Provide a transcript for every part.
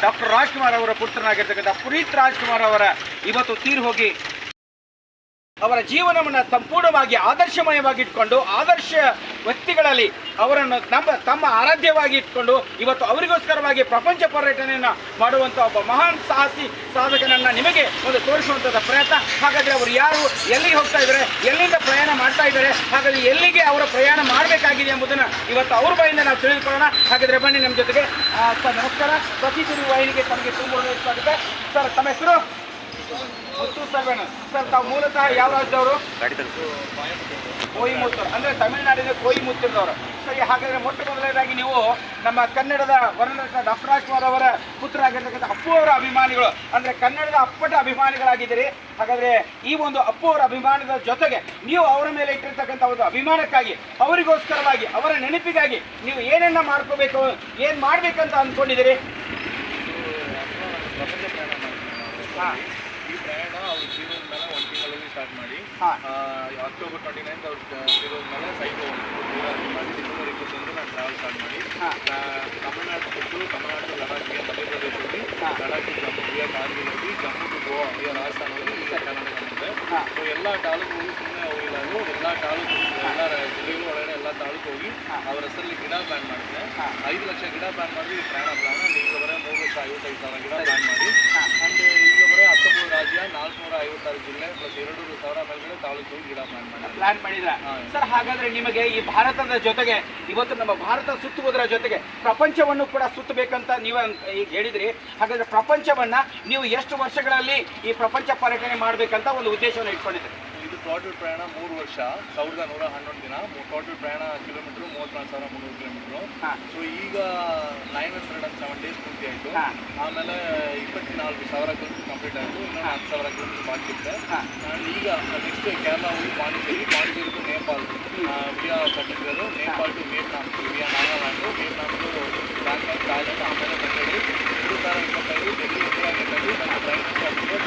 Doctor Rajkumar ಅವರ ಪುತ್ರನಾಗಿರ್ತಕ್ಕಂಥ ಪುನೀತ್ ರಾಜ್ಕುಮಾರ್ ಅವರ ಇವತ್ತು ತೀರ್ ಹೋಗಿ ಅವರ ಜೀವನವನ್ನು ಸಂಪೂರ್ಣವಾಗಿ ಆದರ್ಶಮಯವಾಗಿ ಇಟ್ಕೊಂಡು ಆದರ್ಶ ವ್ಯಕ್ತಿಗಳಲ್ಲಿ ಅವರನ್ನು ನಮ್ಮ, ತಮ್ಮ ಆರಾಧ್ಯವಾಗಿ ಇಟ್ಕೊಂಡು, ಇವತ್ತು ಅವರಿಗೋಸ್ಕರವಾಗಿ ಪ್ರಪಂಚ ಪರ್ಯಟನೆಯನ್ನು ಮಾಡುವಂಥ ಒಬ್ಬ ಮಹಾನ್ ಸಾಹಸಿ ಸಾಧಕನನ್ನು ನಿಮಗೆ ಒಂದು ತೋರಿಸುವಂಥದ್ದು ಪ್ರಯತ್ನ. ಹಾಗಾದರೆ ಅವರು ಯಾರು, ಎಲ್ಲಿಗೆ ಹೋಗ್ತಾ ಇದ್ದಾರೆ ಎಲ್ಲಿಂದ ಪ್ರಯಾಣ ಮಾಡ್ತಾ ಇದ್ದಾರೆ ಹಾಗಾದರೆ ಎಲ್ಲಿಗೆ ಅವರ ಪ್ರಯಾಣ ಮಾಡಬೇಕಾಗಿದೆ ಎಂಬುದನ್ನು ಇವತ್ತು ಅವ್ರ ಬಾಯಿಂದ ನಾವು ತಿಳಿದುಕೊಳ್ಳೋಣ. ಹಾಗಾದರೆ ಬನ್ನಿ ನಮ್ಮ ಜೊತೆಗೆ. ಸರ್, ನಮಸ್ಕಾರ. ಪ್ರತಿ ವಾಹಿನಿಗೆ ತಮಗೆ ತುಂಬ ಸರ್, ತಮ್ಮ ಹೆಸರು? ಮುತ್ತು ಸರ್ವೇಣ ಸರ್ ತಾವು ಮೂಲತಃ ಯಾವ ರಾಜ್ಯದವರು? ಕೊಯಿಮುತ್ತೂರು ಅಂದ್ರೆ ತಮಿಳುನಾಡಿನ ಕೊಯಿಮುತ್ತೂರದವರು ಸರಿ ಹಾಗಾದ್ರೆ ಮೊಟ್ಟ ಮೊದಲನೇದಾಗಿ ನೀವು ನಮ್ಮ ಕನ್ನಡದ ವರ್ಣರತ್ನ ಡಾಕ್ಟರ್ ರಾಜ್ಕುಮಾರ್ ಅವರ ಪುತ್ರ ಆಗಿರ್ತಕ್ಕಂಥ ಅಪ್ಪು ಅವರ ಅಭಿಮಾನಿಗಳು ಅಂದ್ರೆ ಕನ್ನಡದ ಅಪ್ಪಟ ಅಭಿಮಾನಿಗಳಾಗಿದ್ದೀರಿ. ಹಾಗಾದ್ರೆ ಈ ಒಂದು ಅಪ್ಪು ಅವರ ಅಭಿಮಾನದ ಜೊತೆಗೆ ನೀವು ಅವರ ಮೇಲೆ ಇಟ್ಟಿರ್ತಕ್ಕಂಥ ಒಂದು ಅಭಿಮಾನಕ್ಕಾಗಿ ಅವರಿಗೋಸ್ಕರವಾಗಿ ಅವರ ನೆನಪಿಗಾಗಿ ನೀವು ಏನನ್ನ ಮಾಡ್ಕೋಬೇಕು ಏನು ಮಾಡಬೇಕಂತ ಅಂದ್ಕೊಂಡಿದ್ದೀರಿ? ಹಾ. ಈ ಪ್ರಯಾಣ ಅವ್ರು ತೀರೋದ ಮೇಲೆ ಒಂದು ತಿಂಗಳಲ್ಲಿ ಸ್ಟಾರ್ಟ್ ಮಾಡಿ ಹಾ. ಅಕ್ಟೋಬರ್ ಟ್ವೆಂಟಿ ನೈನ್ತ್ ಅವ್ರು ಮೇಲೆ ಸೈಟ್ ಹೋಗಿ ಮಾಡಿ ಡಿಸೆಂಬರ್ ಇಪ್ಪತ್ತೊಂದು ನಾನು ಟ್ರಾವೆಲ್ ಸ್ಟಾರ್ಟ್ ಮಾಡಿ. ತಮಿಳ್ನಾಡು ಬಿಟ್ಟು ತಮಿಳ್ನಾಡು ಲಡಾಖ್ಗೆ ಮಧ್ಯಪ್ರದೇಶ ಹೋಗಿ ಹಾ. ಲಡಾಖ್ ಜಮ್ಮು ವಿಯಾ ಕಾರ್ಗಿಲ್ ಹೋಗಿ ಜಮ್ಮು ಟು ಗೋವಾ ವಿಯಾ ರಾಜಸ್ಥಾನ ಹೋಗಿ ಈಗ ಕರ್ನಾಟಕ ಹಾ. ಸೊ ಎಲ್ಲ ತಾಲೂಕುಗಳು ಸುಮ್ಮನೆ ಹೋಗಿಲ್ಲ ಅದು ಎಲ್ಲ ತಾಲೂಕು ಎಲ್ಲ ಜಿಲ್ಲೆಗಳು ಒಳಗಡೆ ಎಲ್ಲ ತಾಲೂಕು ಹೋಗಿ ಅವ್ರ ಹೆಸರಲ್ಲಿ ಗಿಡ ಪ್ಲಾನ್ ಮಾಡಿದೆ. ಐದು ಲಕ್ಷ ಗಿಡ ಪ್ಲಾನ್ ಮಾಡಿ ಈ ಪ್ರಯಾಣ ಪ್ಲಾನ್ ಈಗ ಮೂರು ಲಕ್ಷ ಐವತ್ತೈದು ಸಾವಿರ ಗಿಡ ಪ್ಲಾನ್ ಮಾಡಿ ಹಾ. ಅಂಡ್ ಈಗ ಬರೋ ಹತ್ತೊಂಬತ್ತು ರಾಜ್ಯ ನಾಲ್ಕುನೂರ ಐವತ್ತಾರು ಜಿಲ್ಲೆ ಪ್ಲಸ್ ಎರಡು ಸಾವಿರ ಮೇಲ್ಗಡೆ ತಾಲೂಕು ಗಿಡ ಪ್ಲಾನ್ ಮಾಡಿ ಪ್ಲಾನ್ ಮಾಡಿದ್ರ ಸರ್ ಹಾಗಾದ್ರೆ ನಿಮಗೆ ಈ ಭಾರತದ ಜೊತೆಗೆ ಇವತ್ತು ನಮ್ಮ ಭಾರತ ಸುತ್ತುವುದರ ಜೊತೆಗೆ ಪ್ರಪಂಚವನ್ನು ಕೂಡ ಸುತ್ತಬೇಕಂತ ನೀವು ಈಗ ಹೇಳಿದ್ರಿ. ಹಾಗಾದ್ರೆ ಪ್ರಪಂಚವನ್ನ ನೀವು ಎಷ್ಟು ವರ್ಷಗಳಲ್ಲಿ ಈ ಪ್ರಪಂಚ ಪರ್ಯಟನೆ ಮಾಡ್ಬೇಕಂತ ಒಂದು ಉದ್ದೇಶವನ್ನು ಇಟ್ಕೊಂಡಿದ್ರಿ ಇದು ಟೋಟಲ್ ಪ್ರಯಾಣ ಮೂರು ವರ್ಷ ಸಾವಿರದ ನೂರ ಹನ್ನೊಂದು ದಿನ. ಟೋಟಲ್ ಪ್ರಯಾಣ ಕಿಲೋಮೀಟರ್ ಮೂವತ್ನಾಲ್ಕು ಸಾವಿರ ಮುನ್ನೂರು ಕಿಲೋಮೀಟರ್. ಸೊ ಈಗ nine hundred and seven days ಪೂರ್ತಿ ಆಯಿತು. ಆಮೇಲೆ ಇಪ್ಪತ್ನಾಲ್ಕು ಸಾವಿರ ಕಿಲೋಮೀಟರ್ ಕಂಪ್ಲೀಟ್ ಆಯಿತು. ಇನ್ನೂ ಹತ್ತು ಸಾವಿರ ಕಿಲೋಮೀಟರ್ ಬಾಕಿ ಇತ್ತು. ಆ್ಯಂಡ್ ಈಗ ನೆಕ್ಸ್ಟ್ ಕೇರಳ ಹೋಗಿ Pondicherry Pondicherry to Nepal via Chhattisgarh Nepal to Vietnam via Nagaland Vietnam to Bangkok Thailand ಆಮೇಲೆ ಬೆಂಗಳೂರು ಎರಡು ಸಾವಿರ ಇಪ್ಪತ್ತೈದು ಡೆಲ್ಲಿ ಇಂಡಿಯಾ ಗೆಲ್ಲಲ್ಲಿ ನನ್ನ ಫ್ಲೈಟ್ ಅಕ್ಟೋಬರ್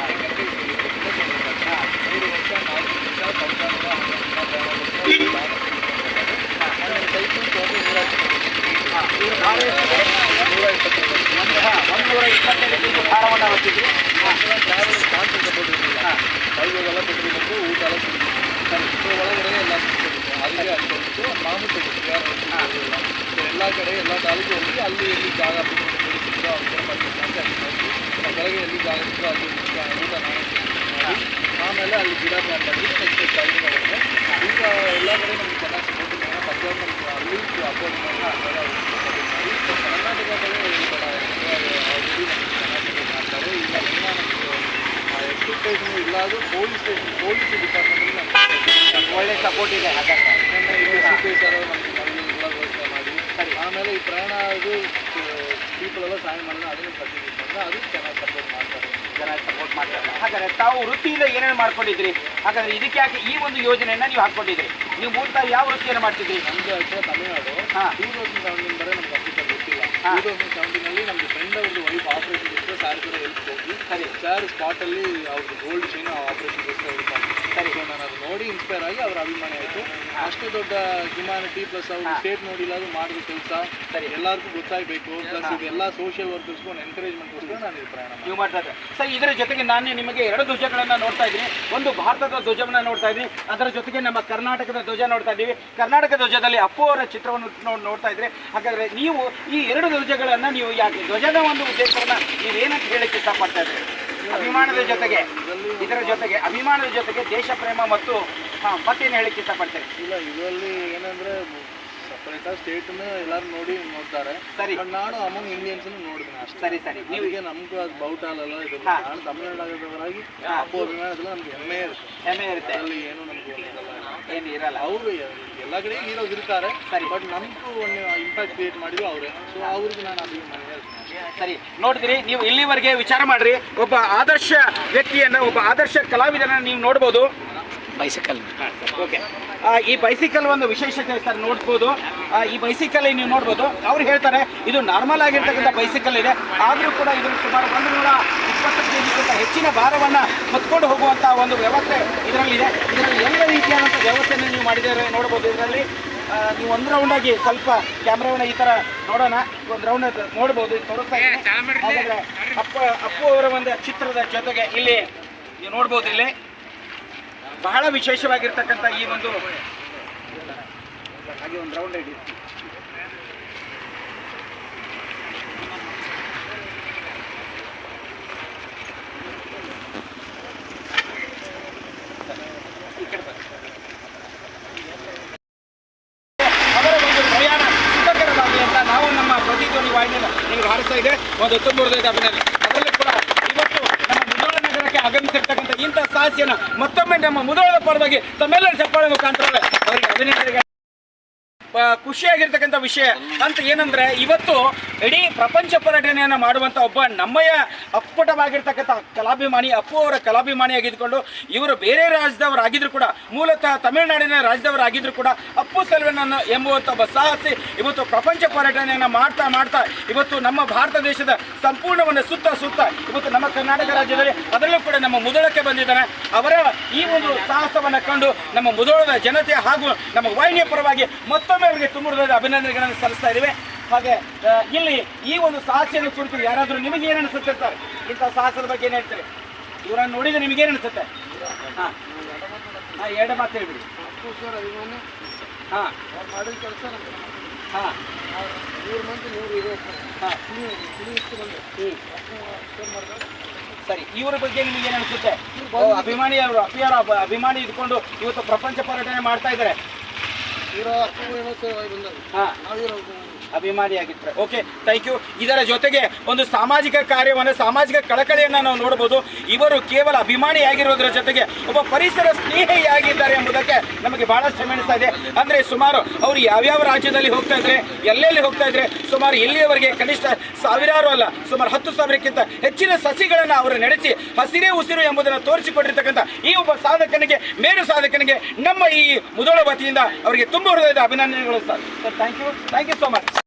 ಯಾಕೆಂದರೆ ಇದು ಇಪ್ಪತ್ತೊಂದು ವರ್ಷ ಮೂರು ವರ್ಷ ನಾಲ್ಕು ನಿಮಿಷ ಸಾವಿರದ ನೂರ ಹನ್ನೊಂದು ದಿನ ಪ್ರಯಾಣ ಸೈಕಲ್ ಟೋಟಲ್ ನೂರ ನೂರ ಇಪ್ಪತ್ತೈದು ಒಂದು ಹಾ, ಒಂದೂರ ಇಪ್ಪತ್ತೈದು ಕೆಜಿ ಭಾರವನ್ನು ಹೊತ್ತಿದ್ರಿ ಹಾ. ಟ್ರಾವೆಲ್ ಸ್ಪಾನ್ಸರ್ ಸಪೋರ್ಟ್ ಇರಲಿಲ್ಲ ಕೈಗೋಗೆಲ್ಲ ಕೊಟ್ಟಿರಬೇಕು ಊಟ ಎಲ್ಲ ಸಿಗಬೇಕು ಸೊ ಒಳಗಡೆ ಎಲ್ಲ ಸಿಗ್ತಿತ್ತು ಅದಕ್ಕೆ ಅಷ್ಟೊಂದಿತ್ತು ನಾನು ತೆಗೆದು ಯಾರು ಸೊ ಎಲ್ಲ ಕಡೆ ಎಲ್ಲ ತಾಲೂಕು ಹೋಗಿ ಅಲ್ಲಿ ಎಲ್ಲಿ ಜಾಗ ಸಿಕ್ಕಿರೋ ಅವ್ರ ಮಾಡ್ಬೇಕು ಅಂತ ಅನ್ಕೊಂಡು ನಾವು ಕೆಳಗೆ ಎಲ್ಲಿ ಜಾಗ ಸಿಕ್ಕೋ ಅಲ್ಲಿ ಊಟ ಊಟ ನಾನೇ ಮಾಡಿ ಆಮೇಲೆ ಅಲ್ಲಿ ಗಿಡ ಪ್ಲಾನ್ ಮಾಡಿ ನೆಕ್ಸ್ಟ್ ಗಾಡಿ ಮಾಡಿದ್ರೆ ಈಗ ಎಲ್ಲ ಕಡೆ ನಮ್ಗೆ ಚೆನ್ನಾಗಿ ಸಪೋರ್ಟ್ ಇದೆ ಪಂಜಾಬ್ ನಮ್ಗೆ ಅಲ್ಲಿ ಅಪೋರ್ಟ್ ಮಾಡಿ ಆ ಥರ support ಮಾಡಿ ಸೊ ಕರ್ನಾಟಕದಲ್ಲೇ ಈ ಥರ ಆಲ್ರೆಡಿ ನಮ್ಗೆ ಚೆನ್ನಾಗಿ support ಮಾಡ್ತಾರೆ ಈಗ ಎಲ್ಲ ನಮಗೆ ಎಕ್ಸ್ಪೆಕ್ಟೇಷನ್ ಇಲ್ಲ ಅದು ಪೊಲೀಸ್ ಸ್ಟೇಷನ್ ಪೊಲೀಸ್ ಡಿಪಾರ್ಟ್ಮೆಂಟ್ ಒಳ್ಳೆ ಸಪೋರ್ಟ್ ಇದೆ ಹಾಗಾದ್ರೆ. ನನ್ನ ಇಲ್ಲಿ ನಮಗೆ ನಮಗೆ ವ್ಯವಸ್ಥೆ ಮಾಡಿ. ಸರಿ. ಆಮೇಲೆ ಈ ಪ್ರಯಾಣ ಅದು ಪೀಪಲ್ ಎಲ್ಲ ಸಹಾಯ ಮಾಡಿದ್ರೆ ಅದನ್ನು ಸರ್ಟಿಫಿಕೇಟ್ ಅದು ಚೆನ್ನಾಗಿ ಸಪೋರ್ಟ್ ಮಾಡ್ತಾರೆ. ಜನ ಸಪೋರ್ಟ್ ಮಾಡ್ತಾರೆ. ಹಾಗಾದ್ರೆ ತಾವು ವೃತ್ತಿಯಿಂದ ಏನೇನು ಮಾಡ್ಕೊಂಡಿದ್ರಿ ಹಾಗಾದ್ರೆ ಇದಕ್ಕೆ ಯಾಕೆ ಈ ಒಂದು ಯೋಜನೆಯನ್ನ ನೀವು ಹಾಕೊಂಡಿದ್ರಿ ನೀವು ಮೂಲತಃ ಯಾವ ವೃತ್ತಿಯನ್ನು ಮಾಡ್ತಿದ್ರಿ? ನಮ್ಮದು ಆ್ಯಕ್ಚುಲಿ ತಮಿಳ್ನಾಡು. ಹಾ. ಟೂ ತೌಸಂಡ್ ಸೆವೆಂಟೀನ್ ಬರೀ ನಮ್ಗೆ ಅಫಿಷಿಯಲ್ ಗೊತ್ತಿಲ್ಲ. ಹಾ. ಟೂ ತೌಸಂಡ್ ಸೆವೆಂಟೀನಲ್ಲಿ ನಮ್ದು ಫ್ರೆಂಡ್ ಅವ್ರದ್ದು ವೈಫ್ ಆಪರೇಷನ್ ಇತ್ತು ಸ್ಯಾರ್ ಕೂಡ ಹೆಲ್ಪ್ ಹೋಗಿ ಸರಿ. ಸರ್ ಸ್ಪಾಟಲ್ಲಿ ಅವ್ರದ್ದು ಗೋಲ್ಡ್ ಚೈನ್ ಆಪರೇಷನ್ಗೋಸ್ಕರ ಹೆಲ್ಪ್ ಆಗಿ ಸರಿ. ಸೊ ನಾನು ಅದು ನೋಡಿ ಇನ್ಸ್ಪೈರ್ ಆಗಿ ಅವ್ರ ಅಭಿಮಾನಿ ಆಯಿತು. ಅಷ್ಟು ದೊಡ್ಡ ಹ್ಯುಮ್ಯಾನಿಟಿ ಪ್ಲಸ್ ಅವ್ರು. ಸ್ಟೇಟ್ ನೋಡಿಲ್ಲ ಅದು ಮಾಡಿದ ಕೆಲಸ ಸರಿ. ಎಲ್ಲರಿಗೂ ಗೊತ್ತಾಗಬೇಕು. ಪ್ಲಸ್ ಇದೆಲ್ಲ ಸೋಷಿಯಲ್ ವರ್ಕರ್ಸ್ಗೂ ಎನ್ಕರೇಜ್ಮೆಂಟ್ಗೋಸ್ಕರ ನಾನು ಇದು ಪ್ರಯಾಣ ನೀವು ಮಾಡ್ತಾ ಇದ್ದೀರಿ? ಸರ್ ಇದರ ಜೊತೆಗೆ ನಾನು ನಿಮಗೆ ಎರಡು ಧ್ವಜಗಳನ್ನ ನೋಡ್ತಾ ಇದ್ದೀನಿ. ಒಂದು ಭಾರತದ ಧ್ವಜವನ್ನ ನೋಡ್ತಾ ಇದ್ದೀವಿ ಅದರ ಜೊತೆಗೆ ನಮ್ಮ ಕರ್ನಾಟಕದ ಧ್ವಜ ನೋಡ್ತಾ ಇದ್ದೀವಿ ಕರ್ನಾಟಕ ಧ್ವಜದಲ್ಲಿ ಅಪ್ಪು ಅವರ ಚಿತ್ರವನ್ನು ನೋಡಿ ನೋಡ್ತಾ ಇದ್ರೆ, ಹಾಗಾದ್ರೆ ನೀವು ಈ ಎರಡು ಧ್ವಜಗಳನ್ನ ನೀವು ಯಾಕೆ ಧ್ವಜದ ಒಂದು ಉದ್ದೇಶವನ್ನು ನೀವೇನಂತ ಹೇಳಕ್ಕೆ ಇಷ್ಟಪಡ್ತಾ ಇದ್ದೀರಿ? ಅಭಿಮಾನದ ಜೊತೆಗೆ, ಇದರ ಜೊತೆಗೆ, ಅಭಿಮಾನದ ಜೊತೆಗೆ ದೇಶ ಪ್ರೇಮ ಮತ್ತು, ಹಾಂ, ಮತ್ತೇನು ಹೇಳಕ್ಕೆ ಇಷ್ಟಪಡ್ತೀರಿ? ಇಲ್ಲ, ಇದರಲ್ಲಿ ಏನಂದ್ರೆ ಸಪ್ರೇಟಾಗಿ ಸ್ಟೇಟ್ನ ಎಲ್ಲರೂ ನೋಡಿ ನೋಡ್ತಾರೆ. ಸರಿ. ಬಟ್ ನಾನು ಅಮಂಗ್ ಇಂಡಿಯನ್ಸ್ ನೋಡಿದ್ನ ಅಷ್ಟೇ. ಸರಿ ಸರಿ. ನೀವು ನೀವಿಗೆ ನಮಗೂ ಅದು ಬೌಟಾಲಲ್ಲ ಇದು. ನಾನು ತಮಿಳುನಾಡಾಗಿದ್ದವರಾಗಿ ಅಪ್ಪು ಅಭಿಮಾನದಲ್ಲ ನಮ್ಗೆ ಹೆಮ್ಮೆ ಇರುತ್ತೆ. ಹೆಮ್ಮೆ ಇರುತ್ತೆ. ಅಲ್ಲಿ ಏನು ನಮ್ಗೆ ಏನು ಇರಲ್ಲ. ಅವರು ಎಲ್ಲ ಕಡೆ ಹೀರೋಸ್ ಇರ್ತಾರೆ. ಸರಿ. ಬಟ್ ನಮಗೂ ಒಂದು ಇಂಪ್ಯಾಕ್ಟ್ ಕ್ರಿಯೇಟ್ ಮಾಡಿದ್ರು ಅವರೇ. ಸೊ ಅವ್ರಿಗೆ ನಾನು ಅಭಿಮಾನಿ ಸರಿ. ನೋಡಿದ್ರಿ ನೀವು ಇಲ್ಲಿವರೆಗೆ ವಿಚಾರ ಮಾಡ್ರಿ. ಒಬ್ಬ ಆದರ್ಶ ವ್ಯಕ್ತಿಯನ್ನ ಒಬ್ಬ ಆದರ್ಶ ಕಲಾವಿದನ ನೀವು ನೋಡ್ಬೋದು. ಬೈಸಿಕಲ್ ಓಕೆ ಈ ಬೈಸಿಕಲ್ ಒಂದು ವಿಶೇಷತೆ ಸರ್ ನೋಡ್ಬೋದು. ಆ, ಈ ಬೈಸಿಕಲ್ ನೀವು ನೋಡ್ಬೋದು ಅವ್ರು ಹೇಳ್ತಾರೆ ಇದು ನಾರ್ಮಲ್ ಆಗಿರ್ತಕ್ಕಂಥ ಬೈಸಿಕಲ್ ಇದೆ. ಆದರೂ ಕೂಡ ಇದು ಸುಮಾರು ಒಂದು ನೂರ ಇಪ್ಪತ್ತು ಕೆ ಜಿಗಿಂತ ಹೆಚ್ಚಿನ ಭಾರವನ್ನು ಹೊತ್ಕೊಂಡು ಹೋಗುವಂಥ ಒಂದು ವ್ಯವಸ್ಥೆ ಇದರಲ್ಲಿದೆ. ಇದರಲ್ಲಿ ಎಲ್ಲ ರೀತಿಯಾದಂಥ ವ್ಯವಸ್ಥೆಯನ್ನು ನೀವು ಮಾಡಿದ್ದಾರೆ ನೋಡ್ಬೋದು. ಇದರಲ್ಲಿ ನೀವು ಒಂದು ರೌಂಡ್ ಆಗಿ ಸ್ವಲ್ಪ ಕ್ಯಾಮ್ರಾವನ್ನ ಈ ತರ ನೋಡೋಣ. ಒಂದು ರೌಂಡ್ ನೋಡ್ಬೋದು. ಇದು ತೋರಿಸ್ತಾ. ಹಾಗಾದ್ರೆ ಅಪ್ಪ ಅಪ್ಪು ಅವರ ಒಂದು ಚಿತ್ರದ ಜೊತೆಗೆ ಇಲ್ಲಿ ನೀವು ನೋಡ್ಬೋದು ಇಲ್ಲಿ. ಬಹಳ ವಿಶೇಷವಾಗಿರ್ತಕ್ಕಂಥ ಈ ಒಂದು ಹಾಗೆ ಒಂದು ರೌಂಡ್ ಇಡಿ ಈ ಕಡೆ ಬನ್ನಿ. ಅವರ ಒಂದು ಪ್ರಯಾಣ ಸುಖಕರವಾಗಲಿ ಅಂತ ನಾವು ನಮ್ಮ ಪ್ರತಿಧ್ವನಿ ವಾಹಿನಿಯನ್ನು ನಿಮಗೆ ಹಾರಿಸ್ತಾ ಇದೆ ಒಂದು ತುಂಬುರದ ಅಭಿನಂದನೆ ಅದರಲ್ಲೂ ಕೂಡ ಇವತ್ತು ನಮ್ಮ ನಗರಕ್ಕೆ ಆಗಮಿಸಿರ್ತಕ್ಕಂಥ ಇಂಥ ಸಾಹಸಿಯನ್ನ ಮತ್ತೊಮ್ಮೆ ನಮ್ಮ ಮೊದಲ ಪರವಾಗಿ ತಮ್ಮೆಲ್ಲರ ಚಪ್ಪಾಳೆ ಮುಖಾಂತರ ಅವರಿಗೆ ಅಭಿನಂದನೆ ಖುಷಿಯಾಗಿರ್ತಕ್ಕಂಥ ವಿಷಯ ಅಂತ ಏನಂದ್ರೆ ಇವತ್ತು ಇಡೀ ಪ್ರಪಂಚ ಪರ್ಯಟನೆಯನ್ನು ಮಾಡುವಂಥ ಒಬ್ಬ ನಮ್ಮಯ್ಯ ಅಪ್ಪಟವಾಗಿರ್ತಕ್ಕಂಥ ಕಲಾಭಿಮಾನಿ ಅಪ್ಪು ಅವರ ಕಲಾಭಿಮಾನಿಯಾಗಿದ್ದುಕೊಂಡು ಇವರು ಬೇರೆ ರಾಜ್ಯದವರಾಗಿದ್ರು ಕೂಡ, ಮೂಲತಃ ತಮಿಳುನಾಡಿನ ರಾಜ್ಯದವರಾಗಿದ್ದರೂ ಕೂಡ ಅಪ್ಪು ಸೆಲ್ವನನ್ನು ಎಂಬುವಂಥ ಒಬ್ಬ ಸಾಹಸಿ ಇವತ್ತು ಪ್ರಪಂಚ ಪರ್ಯಟನೆಯನ್ನು ಮಾಡ್ತಾ ಮಾಡ್ತಾ ಇವತ್ತು ನಮ್ಮ ಭಾರತ ದೇಶದ ಸಂಪೂರ್ಣವನ್ನು ಸುತ್ತ ಸುತ್ತ ಇವತ್ತು ನಮ್ಮ ಕರ್ನಾಟಕ ರಾಜ್ಯದಲ್ಲಿ ಅದರಲ್ಲೂ ಕೂಡ ನಮ್ಮ ಮುದೋಳಕ್ಕೆ ಬಂದಿದ್ದಾನೆ. ಅವರ ಈ ಒಂದು ಸಾಹಸವನ್ನು ಕಂಡು ನಮ್ಮ ಮುದೋಳದ ಜನತೆ ಹಾಗೂ ನಮ್ಮ ವಾಹಿನಿಯ ಪರವಾಗಿ ಮತ್ತೊಮ್ಮೆ ಅವರಿಗೆ ತುಂಬ ಅಭಿನಂದನೆಗಳನ್ನು ಸಲ್ಲಿಸ್ತಾ ಇದ್ದೇವೆ. ಹಾಗೆ ಇಲ್ಲಿ ಈ ಒಂದು ಸಾಹಸದ ಕುರಿತು ಯಾರಾದರೂ ನಿಮಗೆ ಏನು ಅನಿಸುತ್ತೆ ಸರ್? ಇಂಥ ಸಾಹಸದ ಬಗ್ಗೆ ಏನು ಹೇಳ್ತೀರಿ? ಇವರನ್ನು ನೋಡಿದ್ರೆ ನಿಮಗೇನು ಅನಿಸುತ್ತೆ? ಹಾಂ. ಹಾಂ ಎರಡು ಮಾತು ಹೇಳ್ಬಿಡಿ. ಹಾಂ. ಅವ್ರು ಮಾಡಿದ ಕೆಲಸ ಹಾಂ. ನೂರು ಮಂದಿ ನೂರು ಹಾಂ. ಹ್ಞೂ ಸರಿ ಇವರ ಬಗ್ಗೆ ನಿಮಗೆ ಏನು ಅನಿಸುತ್ತೆ? ಅಭಿಮಾನಿ ಅವರು ಅಪಿಯರ ಅಭಿಮಾನಿ ಇದ್ಕೊಂಡು ಇವತ್ತು ಪ್ರಪಂಚ ಪರ್ಯಟನೆ ಮಾಡ್ತಾ ಇದ್ದಾರೆ. ಅಭಿಮಾನಿಯಾಗಿರ್ತಾರೆ. ಓಕೆ ಥ್ಯಾಂಕ್ ಯು ಇದರ ಜೊತೆಗೆ ಒಂದು ಸಾಮಾಜಿಕ ಕಾರ್ಯವನ್ನು, ಸಾಮಾಜಿಕ ಕಳಕಳಿಯನ್ನು ನಾವು ನೋಡ್ಬೋದು. ಇವರು ಕೇವಲ ಅಭಿಮಾನಿಯಾಗಿರೋದ್ರ ಜೊತೆಗೆ ಒಬ್ಬ ಪರಿಸರ ಸ್ನೇಹಿಯಾಗಿದ್ದಾರೆ ಎಂಬುದಕ್ಕೆ ನಮಗೆ ಭಾಳಷ್ಟು ಹೆಮ್ಮೆಣಿಸ್ತಾ ಇದೆ. ಅಂದರೆ ಸುಮಾರು ಅವರು ಯಾವ್ಯಾವ ರಾಜ್ಯದಲ್ಲಿ ಹೋಗ್ತಾ ಇದ್ರೆ, ಎಲ್ಲೆಲ್ಲಿ ಹೋಗ್ತಾ ಇದ್ರೆ, ಸುಮಾರು ಇಲ್ಲಿಯವರೆಗೆ ಕನಿಷ್ಠ ಸಾವಿರಾರು ಅಲ್ಲ, ಸುಮಾರು ಹತ್ತು ಸಾವಿರಕ್ಕಿಂತ ಹೆಚ್ಚಿನ ಸಸಿಗಳನ್ನು ಅವರು ನಡೆಸಿ ಹಸಿರೇ ಉಸಿರು ಎಂಬುದನ್ನು ತೋರಿಸಿಕೊಂಡಿರ್ತಕ್ಕಂಥ ಈ ಒಬ್ಬ ಸಾಧಕನಿಗೆ ಮೇರು ಸಾಧಕನಿಗೆ ನಮ್ಮ ಈ ಮುದೋಳ ವತಿಯಿಂದ ಅವರಿಗೆ ತುಂಬ ಹೃದಯದ ಅಭಿನಂದನೆಗಳು sir. Sir thank you thank you so much